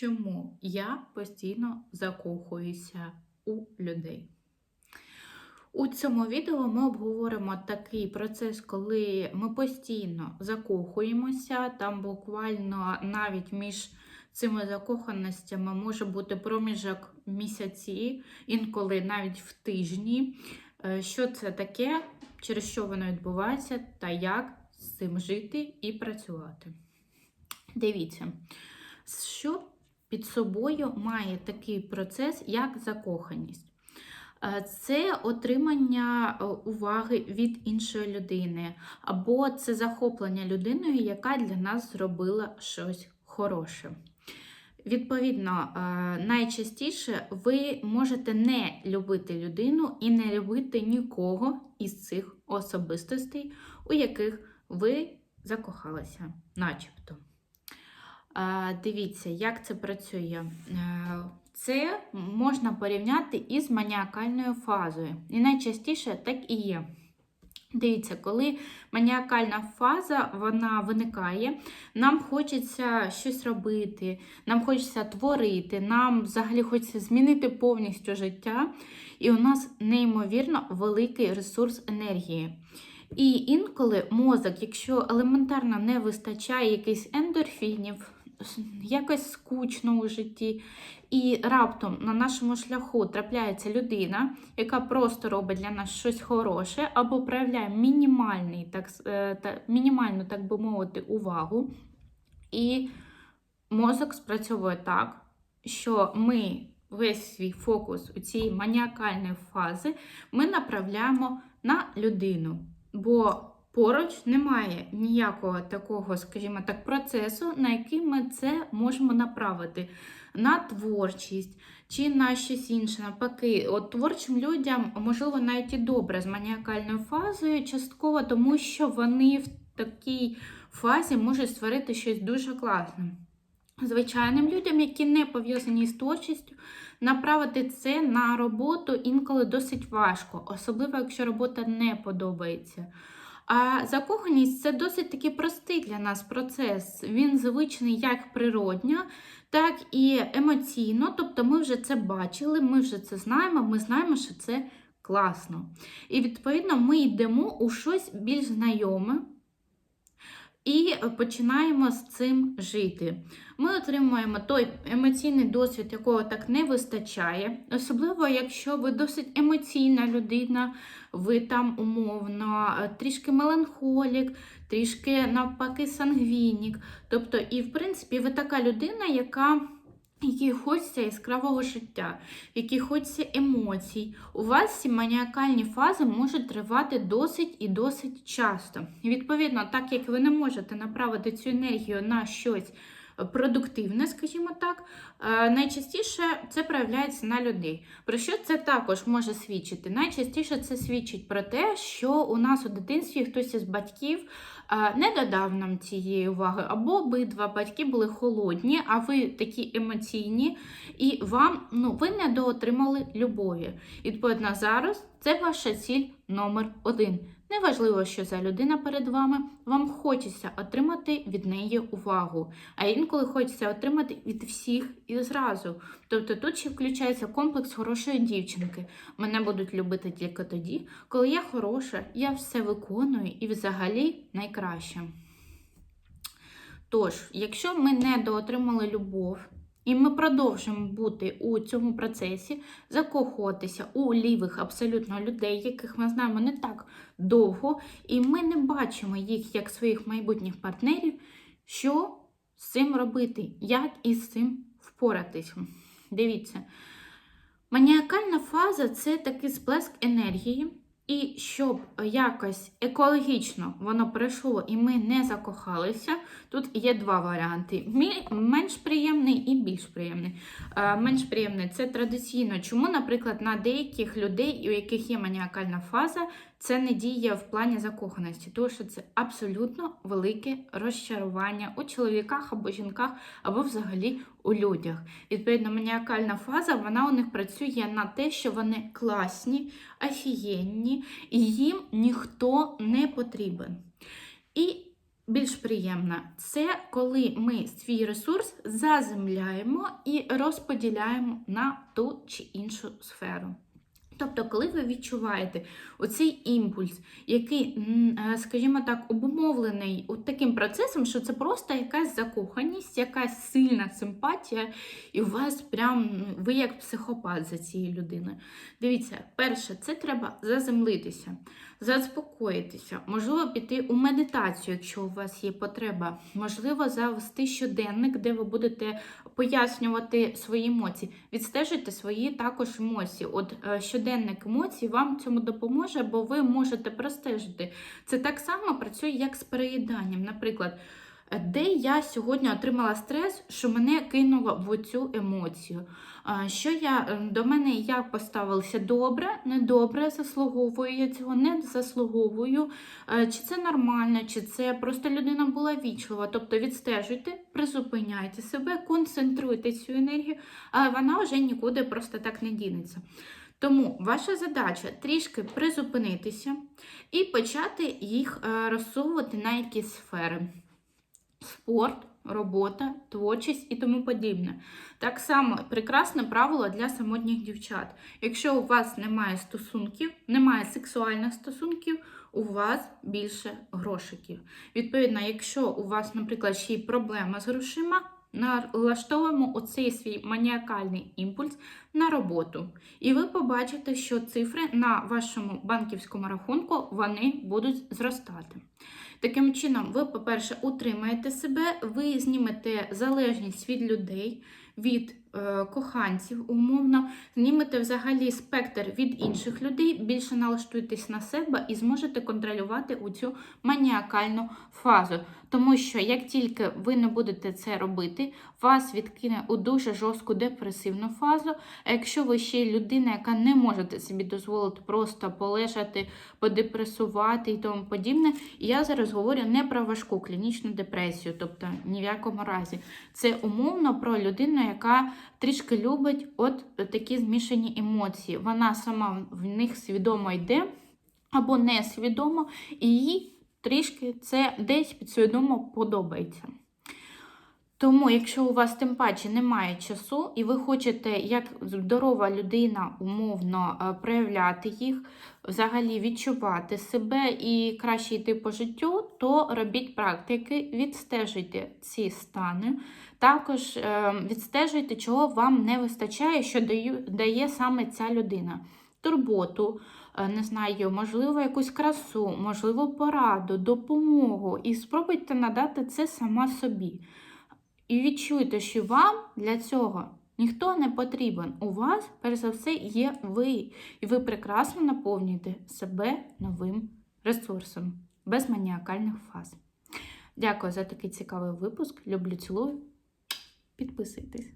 чому я постійно закохуюся у людей. У цьому відео ми обговоримо такий процес, коли ми постійно закохуємося, там буквально навіть між цими закоханостями може бути проміжок місяці, інколи навіть в тижні. Е, Що це таке, через що воно відбувається, та як з цим жити і працювати. Дивіться, що під собою має такий процес, як закоханість. Е, Це отримання е, уваги від іншої людини, або це захоплення людиною, яка для нас зробила щось хороше. Відповідно, е, найчастіше ви можете не любити людину і не любити нікого із цих особистостей, у яких ви закохалися, начебто. Дивіться, як це працює. Е, Це можна порівняти із маніакальною фазою. І найчастіше так і є. Дивіться, коли маніакальна фаза вона виникає, нам хочеться щось робити, нам хочеться творити, нам взагалі хочеться змінити повністю життя, і у нас неймовірно великий ресурс енергії. І інколи мозок, якщо елементарно не вистачає якихось ендорфінів, якось скучно у житті, і раптом на нашому шляху трапляється людина, яка просто робить для нас щось хороше, або проявляє мінімальний, так, е, та, мінімальну, так би мовити, увагу. І мозок спрацьовує так, що ми весь свій фокус у цієї маніакальної фази ми направляємо на людину. Бо поруч немає ніякого такого, скажімо так, процесу, на який ми це можемо направити на творчість чи на щось інше. Навпаки, от творчим людям, можливо, навіть і добре з маніакальною фазою, частково, тому що вони в такій фазі можуть створити щось дуже класне. Звичайним людям, які не пов'язані з творчістю, направити це на роботу інколи досить важко, особливо якщо робота не подобається. А закоханість це досить таки простий для нас процес. Він звичний як природньо, так і емоційно. Тобто ми вже це бачили, ми вже це знаємо, ми знаємо, що це класно. І відповідно ми йдемо у щось більш знайоме. І починаємо з цим жити. Ми отримуємо той емоційний досвід, якого так не вистачає. Особливо, якщо ви досить емоційна людина, ви там умовно трішки меланхолік, трішки навпаки сангвінік. Тобто, і в принципі, ви така людина, яка. Якій хочеться яскравого життя, якій хочеться емоцій. У вас ці маніакальні фази можуть тривати досить і досить часто. Відповідно, так як ви не можете направити цю енергію на щось продуктивне, скажімо так, найчастіше це проявляється на людей. Про що це також може свідчити? Найчастіше це свідчить про те, що у нас у дитинстві хтось із батьків не додав нам цієї уваги, або обидва батьки були холодні, а ви такі емоційні, і вам ну, ви не доотримали любові. Відповідно, зараз це ваша ціль номер один. Неважливо, що за людина перед вами, вам хочеться отримати від неї увагу, а інколи хочеться отримати від всіх і зразу. Тобто тут ще включається комплекс хорошої дівчинки. Мене будуть любити тільки тоді, коли я хороша, я все виконую і взагалі найкраще. Тож, якщо ми не доотримали любов, і ми продовжуємо бути у цьому процесі, закохуватися у лівих абсолютно людей, яких ми знаємо не так довго, і ми не бачимо їх як своїх майбутніх партнерів. Що з цим робити? Як із цим впоратись? Дивіться, маніакальна фаза це такий сплеск енергії. І щоб якось екологічно воно пройшло і ми не закохалися, тут є два варіанти: менш приємний і більш приємний. Менш приємний це традиційно. Чому, наприклад, на деяких людей, у яких є маніакальна фаза, це не діє в плані закоханості, тому що це абсолютно велике розчарування у чоловіках або жінках, або взагалі у людях. Відповідно, маніакальна фаза вона у них працює на те, що вони класні, офігенні, і їм ніхто не потрібен. І більш приємна. Це коли ми свій ресурс заземляємо і розподіляємо на ту чи іншу сферу. Тобто, коли ви відчуваєте оцей імпульс, який, е, скажімо так, обумовлений от таким процесом, що це просто якась закоханість, якась сильна симпатія, і у вас прям ну, ви як психопат за цією людиною. Дивіться, перше, це треба заземлитися, заспокоїтися, можливо, піти у медитацію, якщо у вас є потреба, можливо, завести щоденник, де ви будете пояснювати свої емоції. Відстежуйте свої також емоції. От е, щоденник емоцій вам цьому допоможе, бо ви можете простежити. Це так само працює, як з переїданням. Наприклад, де я сьогодні отримала стрес, що мене кинуло в цю емоцію. Що я е, до мене як поставилися добре, недобре, заслуговую я цього, не заслуговую. Е, Чи це нормально, чи це просто людина була вічлива. Тобто відстежуйте, призупиняйте себе, концентруйте цю енергію, а вона вже нікуди просто так не дінеться. Тому ваша задача трішки призупинитися і почати їх е, розсовувати на якісь сфери: спорт, робота, творчість і тому подібне. Так само прекрасне правило для самотніх дівчат. Якщо у вас немає стосунків, немає сексуальних стосунків, у вас більше грошиків. Відповідно, якщо у вас, наприклад, ще й проблема з грошима, налаштовуємо оцей свій маніакальний імпульс на роботу. І ви побачите, що цифри на вашому банківському рахунку вони будуть зростати. Таким чином, ви, по-перше, утримаєте себе, ви знімете залежність від людей, від коханців, умовно, знімете взагалі спектр від інших людей, більше налаштуєтесь на себе і зможете контролювати у цю маніакальну фазу. Тому що як тільки ви не будете це робити, вас відкине у дуже жорстку депресивну фазу. А якщо ви ще людина, яка не можете собі дозволити просто полежати, подепресувати і тому подібне, я зараз говорю не про важку клінічну депресію, тобто ні в якому разі. Це умовно про людину, яка трішки любить от такі змішані емоції. Вона сама в них свідомо йде або несвідомо, і їй трішки це десь підсвідомо подобається. Тому, якщо у вас тим паче немає часу, і ви хочете, як здорова людина, умовно е, проявляти їх, взагалі відчувати себе і краще йти по життю, то робіть практики, відстежуйте ці стани. Також е, відстежуйте, чого вам не вистачає, що дає саме ця людина. Турботу, е, не знаю, можливо, якусь красу, можливо, пораду, допомогу. І спробуйте надати це сама собі. І відчуйте, що вам для цього ніхто не потрібен. У вас, перш за все, є ви. І ви прекрасно наповнюєте себе новим ресурсом без маніакальних фаз. Дякую за такий цікавий випуск. Люблю, цілую. Підписуйтесь.